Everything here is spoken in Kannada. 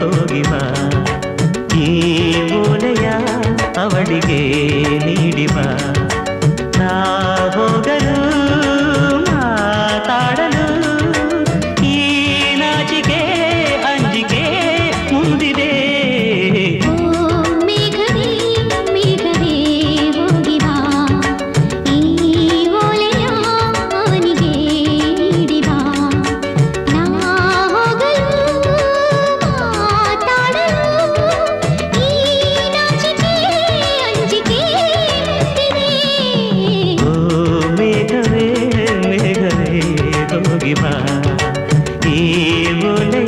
ಹೋಗಿವ ಈ ಮೂಲೆಯ ಅವಳಿಗೆ ನೀಡಿ మగివా ఏములే